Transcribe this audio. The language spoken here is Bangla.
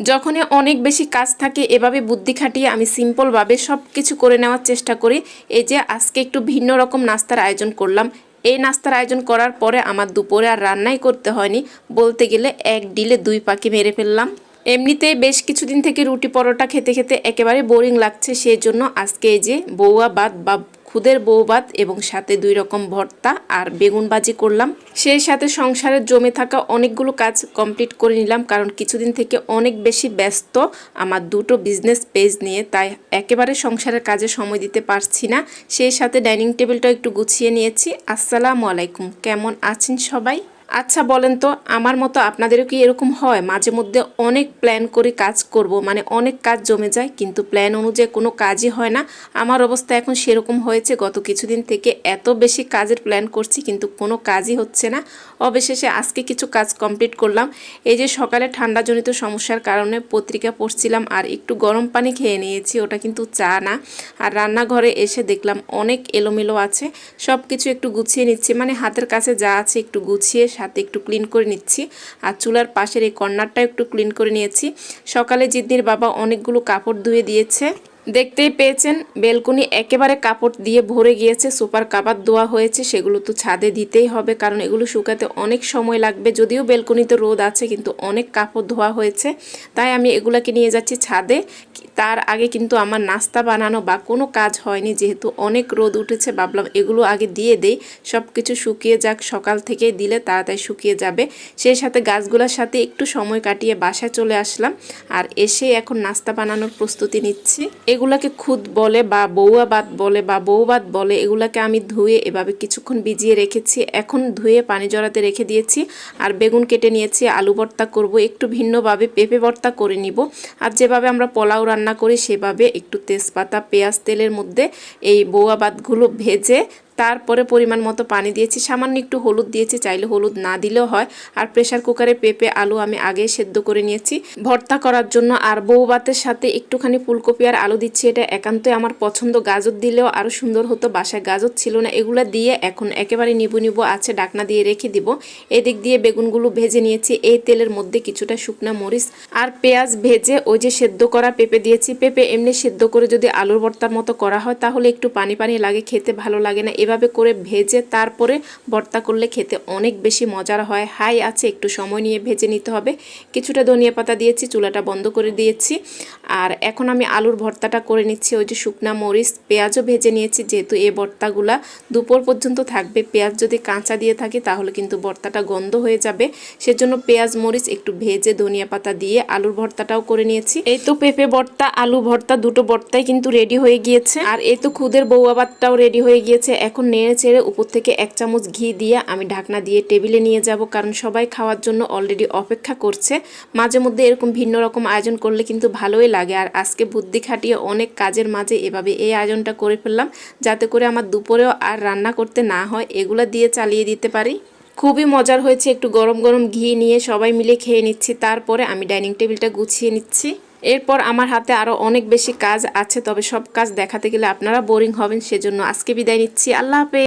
যখনই অনেক বেশি কাজ থাকে, এভাবে বুদ্ধি খাটিয়ে আমি সিম্পলভাবে সব কিছু করে নেওয়ার চেষ্টা করি। এই যে, আজকে একটু ভিন্ন রকম নাস্তার আয়োজন করলাম। এই নাস্তার আয়োজন করার পরে আমার দুপুরে আর রান্নাই করতে হয়নি। বলতে গেলে এক ডিলে দুই পাখি মেরে ফেললাম। এমনিতে বেশ কিছুদিন থেকে রুটি পরোটা খেতে খেতে একেবারে বোরিং লাগছে সেই জন্য আজকে এই যে, বৌয়া বাদ বা খুদের বৌবাদ এবং সাথে দুই রকম ভর্তা আর বেগুন ভাজি করলাম। সেই সাথে সংসারের জমে থাকা অনেকগুলো কাজ কমপ্লিট করে নিলাম কারণ কিছুদিন থেকে অনেক বেশি ব্যস্ত আমার দুটো বিজনেস পেজ নিয়ে, তাই একেবারে সংসারের কাজে সময় দিতে পারছি না। সেই সাথে ডাইনিং টেবিলটা একটু গুছিয়ে নিয়েছি। আসসালামু আলাইকুম। কেমন আছেন সবাই? আচ্ছা বলেন তো, আমার মতো আপনাদেরও কি এরকম হয়? মাঝে মধ্যে অনেক প্ল্যান করে কাজ করব মানে অনেক কাজ জমে যায়, কিন্তু প্ল্যান অনুযায়ী কোনো কাজই হয় না। আমার অবস্থা এখন সেরকম হয়েছে, গত কিছুদিন থেকে এত বেশি কাজের প্ল্যান করছি, কিন্তু কোনো কাজই হচ্ছে না। অবশেষে আজকে কিছু কাজ কমপ্লিট করলাম। এই যে সকালে ঠান্ডাজনিত সমস্যার কারণে পত্রিকা পড়ছিলাম আর একটু গরম পানি খেয়ে নিয়েছি, ওটা কিন্তু চা না। আর রান্নাঘরে এসে দেখলাম অনেক এলোমেলো আছে সব কিছু একটু গুছিয়ে নিচ্ছি মানে হাতের কাছে যা আছে একটু গুছিয়ে সাথে একটু ক্লিন করে নিচ্ছি। আর চুলার পাশের এই কর্নারটা একটু ক্লিন করে নিয়েছি। সকালে জিদ্দির বাবা অনেকগুলো কাপড় ধুয়ে দিয়েছে। দেখতেই পেয়েছেন, বেলকুনি একেবারে কাপড় দিয়ে ভরে গিয়েছে, সুপার কাবার ধোয়া হয়েছে, সেগুলো তো ছাদে দিতেই হবে, কারণ এগুলো শুকাতে অনেক সময় লাগবে। যদিও বেলকুনিতে রোদ আছে, কিন্তু অনেক কাপড় ধোয়া হয়েছে। তাই আমি এগুলাকে নিয়ে যাচ্ছি ছাদে। তার আগে কিন্তু আমার নাস্তা বানানো বা কোনো কাজ হয়নি, যেহেতু অনেক রোদ উঠেছে, ভাবলাম এগুলো আগে দিয়ে দেই। সব কিছু শুকিয়ে যাক, সকাল থেকেই দিলে তাড়াতাড়ি শুকিয়ে যাবে। সেই সাথে গাছগুলোর সাথে একটু সময় কাটিয়ে বাসায় চলে আসলাম আর এসে এখন নাস্তা বানানোর প্রস্তুতি নিচ্ছি। এগুলাকে খুদ বলে বা বৌয়া বাদ বলে বা বৌবাদ বলে এগুলাকে আমি ধুয়ে এভাবে কিছুক্ষণ ভিজিয়ে রেখেছি। এখন ধুয়ে পানি জড়াতে রেখে দিয়েছি আর বেগুন কেটে নিয়েছি, আলু ভর্তা করব, একটু ভিন্নভাবে পেঁপে ভর্তা করে নিব। আর যেভাবে আমরা পোলাও রান্না করি সেভাবে একটু তেজপাতা পেঁয়াজ তেলের মধ্যে এই বৌয়াবাদগুলো ভেজে তারপরে পরিমাণ মতো পানি দিয়েছি। সামান্য একটু হলুদ দিয়েছি, চাইলে হলুদ না দিলেও হয়। আর প্রেশার কুকারে পেঁপে, আলু আমি আগে সেদ্ধ করে নিয়েছি। ভর্তা করার জন্য আর বউ ভাতের সাথে একটুখানি ফুলকপি আর আলু দিচ্ছি। এটা একান্তই আমার পছন্দ। গাজর দিলেও আরও সুন্দর হতো। বাসায় গাজর ছিল না। এগুলো দিয়ে এখন একেবারে নিবু নিবু আছে। ডাকনা দিয়ে রেখে দিব। এদিক দিয়ে বেগুনগুলো ভেজে নিয়েছি। এই তেলের মধ্যে কিছুটা শুকনা মরিচ আর পেঁয়াজ ভেজে ওই যে সেদ্ধ করা পেঁপে দিয়েছি। পেঁপে এমনি সেদ্ধ করে যদি আলুর ভর্তার মতো করা হয়, তাহলে একটু পানি পানি লাগে, খেতে ভালো লাগে না। এভাবে করে ভেজে তারপরে ভর্তা করলে খেতে অনেক বেশি মজার হয়। হাই, আছে, একটু সময় নিয়ে ভেজে নিতে হবে। কিছুটা ধনিয়া পাতা দিয়েছি, চুলাটা বন্ধ করে দিয়েছি। আর এখন আমি আলুর ভর্তাটা করে নিচ্ছি, ওই যে শুকনা মরিচ, পেঁয়াজও ভেজে নিয়েছি, যেহেতু এই ভর্তাগুলা দুপুর পর্যন্ত থাকবে। পেঁয়াজ যদি কাঁচা দিয়ে থাকি, তাহলে কিন্তু ভর্তাটা গন্ধ হয়ে যাবে। সেজন্য পেঁয়াজ, মরিচ, একটু ভেজে ধনিয়া পাতা দিয়ে আলুর ভর্তাটাও করে নিয়েছি। এই তো পেঁপে ভর্তা, আলু ভর্তা, দুটো ভর্তাই কিন্তু রেডি হয়ে গিয়েছে। আর এই তো খুদের বৌয়া ভাতটাও রেডি হয়ে গিয়েছে। এখন নেড়ে চেড়ে উপর থেকে এক চামচ ঘি দিয়ে আমি ঢাকনা দিয়ে টেবিলে নিয়ে যাব, কারণ সবাই খাওয়ার জন্য অলরেডি অপেক্ষা করছে। মাঝে মধ্যে এরকম ভিন্ন রকম আয়োজন করলে কিন্তু ভালোই লাগে। আর আজকে বুদ্ধি খাটিয়ে অনেক কাজের মাঝে এভাবে এই আয়োজনটা করে ফেললাম, যাতে করে আমার দুপুরেও আর রান্না করতে না হয়, এগুলো দিয়ে চালিয়ে দিতে পারি। খুবই মজার হয়েছে একটু গরম গরম ঘি নিয়ে সবাই মিলে খেয়ে নিচ্ছি। তারপরে আমি ডাইনিং টেবিলটা গুছিয়ে নিচ্ছি। এরপর আমার হাতে আরও অনেক বেশি কাজ আছে, তবে সব কাজ দেখাতে গেলে আপনারা বোরিং হবেন, সেজন্য আজকে বিদায় নিচ্ছি। আল্লাহ হাফেজ।